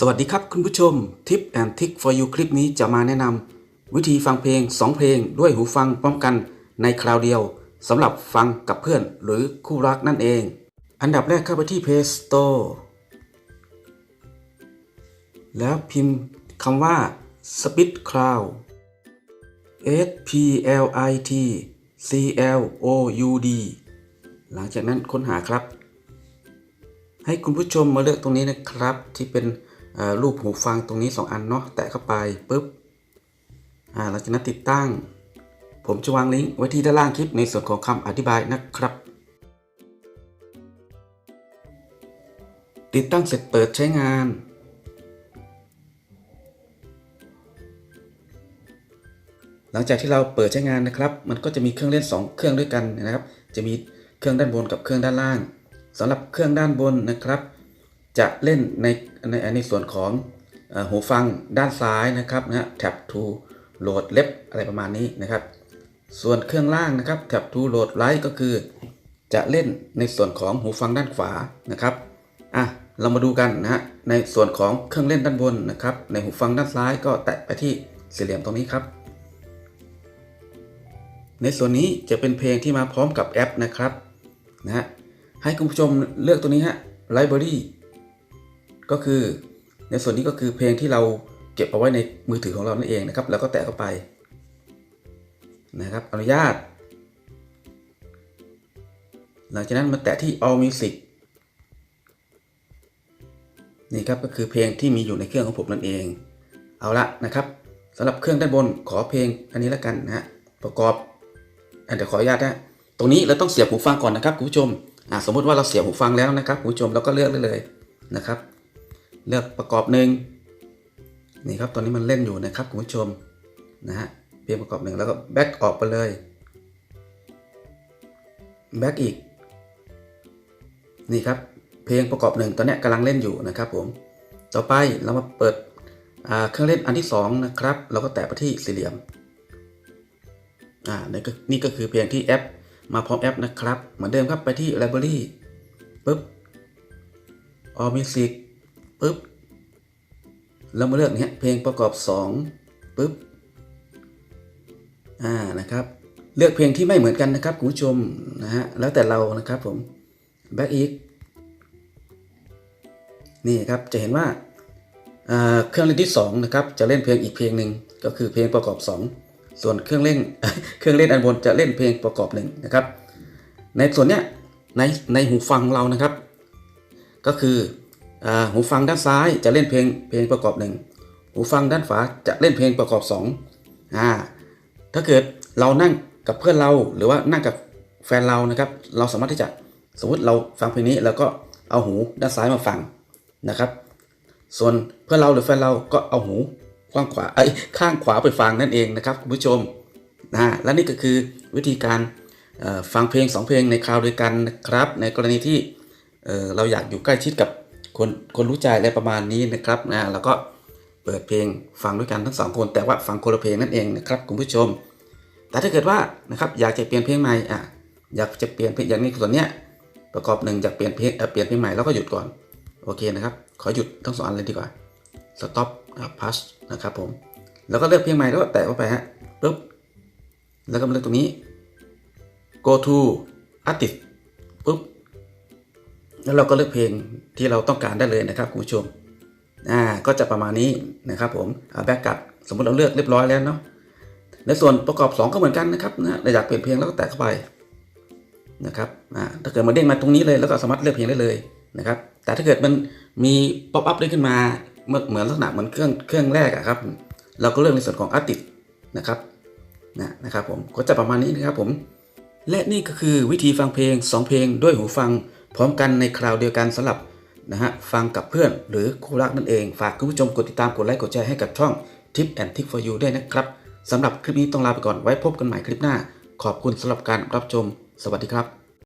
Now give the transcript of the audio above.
สวัสดีครับคุณผู้ชม Tip and Trick for you คลิปนี้จะมาแนะนำวิธีฟังเพลง 2 เพลงด้วยหูฟังพร้อมกันในคราวเดียวสำหรับฟังกับเพื่อนหรือคู่รักนั่นเอง อันดับแรกเข้าไปที่ Play Store แล้วพิมพ์คำว่า Spit Cloud S P L I T C L O U D หลังจากนั้นค้นหาครับ ให้คุณผู้ชมมาเลือกตรงนี้นะครับที่เป็น รูปหูฟังตรงนี้ 2 อันเนาะแตะเข้าไปปุ๊บอ่าหลังจากนั้นติดตั้ง ผมจะวางลิงก์ไว้ที่ด้านล่างคลิปในส่วนของคำอธิบายนะครับ ติดตั้งเสร็จเปิดใช้งานหลังจากที่เราเปิดใช้งานนะครับ มันก็จะมีเครื่องเล่น 2 เครื่องด้วยกันนะครับ จะมีเครื่องด้านบนกับเครื่องด้านล่างสำหรับเครื่องด้านบนนะครับ จะเล่นในในในส่วนของอหูฟังด้านซ้ายนะครับนะฮะ Tab to Load Left อะไรประมาณนี้นะครับ ส่วนเครื่องล่างนะครับ Tab to Load Right ก็คือ จะเล่นในส่วนของหูฟังด้านขวานะครับอะเรามาดูกันนะฮะในส่วนของเครื่องเล่นด้านบนนะครับ ในหูฟังด้านซ้ายก็แตะไปที่สี่เหลี่ยมตรงนี้ครับ ในส่วนนี้จะเป็นเพลงที่มาพร้อมกับแอปนะครับนะฮะให้คุณผู้ชมเลือกตัวนี้ฮะ Library ก็คือในส่วนนี้ก็คือเพลงที่เราเก็บเอาไว้ในมือถือของเรานั่นเองนะครับแล้วก็แตะเข้าไปนะครับอนุญาต หลังจากนั้นมาแตะที่ All Music นี่ครับก็คือเพลงที่มีอยู่ในเครื่องของผมนั่นเอง เอาละนะครับสำหรับเครื่องด้านบนขอเพลงอันนี้ล้วกันนะฮะประกอบอะเดี๋ยวขออนุญาตนะตรงนี้เราต้องเสียบหูฟังก่อนนะครับคุณผู้ชมอะสมมติว่าเราเสียบหูฟังแล้วนะครับคุณผู้ชมเราก็เลือกได้เลยนะครับ เลือกประกอบหนึ่งนี่ครับตอนนี้มันเล่นอยู่นะครับคุณผู้ชมนะฮะเพลงประกอบหนึ่งแล้วก็แบ็กออกไปเลยแบ็กอีกนี่ครับเพลงประกอบหนึ่งตอนนี้กำลังเล่นอยู่นะครับผมต่อไปเรามาเปิดเครื่องเล่นอันที่สองนะครับ เราก็แตะไปที่สี่เหลี่ยมอ่านี่ก็นี่ก็คือเพลงที่แอปมาพร้อมแอปนะครับ เหมือนเดิมครับไปที่ Library ปุ๊บ All Music ปุ๊บเรามาเลือกเนี่ยเพลงประกอบ2ปุ๊บอ่านะครับ เลือกเพลงที่ไม่เหมือนกันนะครับคุณผู้ชมนะฮะแล้วแต่เรานะครับผม back อีกนี่ครับจะเห็นว่าเครื่องเล่นที่2นะครับจะเล่นเพลงอีกเพลงหนึ่งก็คือเพลงประกอบ 2 ส่วนเครื่องเล่นเครื่องเล่นอันบนจะเล่นเพลงประกอบหนึ่งนะครับ ในส่วนเนี้ยในในหูฟังเรานะครับ ก็คือ หูฟังด้านซ้ายจะเล่นเพลงเพลงประกอบหนึ่งหูฟังด้านขวาจะเล่นเพลงประกอบ2อ่าถ้าเกิดเรานั่งกับเพื่อนเราหรือว่านั่งกับแฟนเรานะครับ เราสามารถที่จะสมมติเราฟังเพลงนี้แล้วก็เอาหูด้านซ้ายมาฟังนะครับ ส่วนเพื่อนเราหรือแฟนเราก็เอาหูข้างขวาไอ้ข้างขวาไปฟังนั่นเองนะครับคุณผู้ชมนะและนี่ก็คือวิธีการฟังเพลง 2 เพลงในคราวเดียวกันนะครับ ในกรณีที่เราอยากอยู่ใกล้ชิดกับ คนคนรู้ใจอะไรประมาณนี้นะครับนะแล้วก็เปิดเพลงฟังด้วยกันทั้งสองคน แต่ว่าฟังคนละเพลงนั่นเองนะครับคุณผู้ชม แต่ถ้าเกิดว่านะครับอยากจะเปลี่ยนเพลงใหม่อะอยากจะเปลี่ยนเพลงอย่างนี้ส่วนเนี้ยประกอบหนึ่งอยากเปลี่ยนเพลงเปลี่ยนเพลงใหม่แล้วก็หยุดก่อนโอเคนะครับขอหยุดทั้งสองอันเลยดีกว่า stop นะครับ pass นะครับผมแล้วก็เลือกเพลงใหม่แล้วก็แตะเข้าไปฮะปุ๊บแล้วก็มาเลือกตรงนี้ go to artist ปุ๊บ แล้วเราก็เลือกเพลงที่เราต้องการได้เลยนะครับคุณผู้ชมอ่าก็จะประมาณนี้นะครับผมแบ็กกลับสมมติเราเลือกเรียบร้อยแล้วเนาะในส่วนประกอบ 2 ก็เหมือนกันนะครับนะเราอยากเปลี่ยนเพลงแล้วก็แตะเข้าไปนะครับอ่าถ้าเกิดมันเด้งมาตรงนี้เลยแล้วก็สามารถเลือกเพลงได้เลยนะครับแต่ถ้าเกิดมันมีป๊อปอัพได้ขึ้นมาเหมือนเหมือนลักษณะเหมือนเครื่องเครื่องแรกอะครับเราก็เลือกในส่วนของอาร์ติสนะครับนะนะครับผมก็จะประมาณนี้นะครับผมและนี่ก็คือวิธีฟังเพลง 2 เพลงด้วยหูฟัง พร้อมกันในคราวเดียวกันสำหรับนะฮะฟังกับเพื่อนหรือคู่รักนั่นเอง ฝากคุณผู้ชมกดติดตามกดไลค์กดแชร์ให้กับช่อง Tip and Tip for you ด้วยนะครับสำหรับคลิปนี้ต้องลาไปก่อนไว้พบกันใหม่คลิปหน้า ขอบคุณสำหรับการรับชม สวัสดีครับ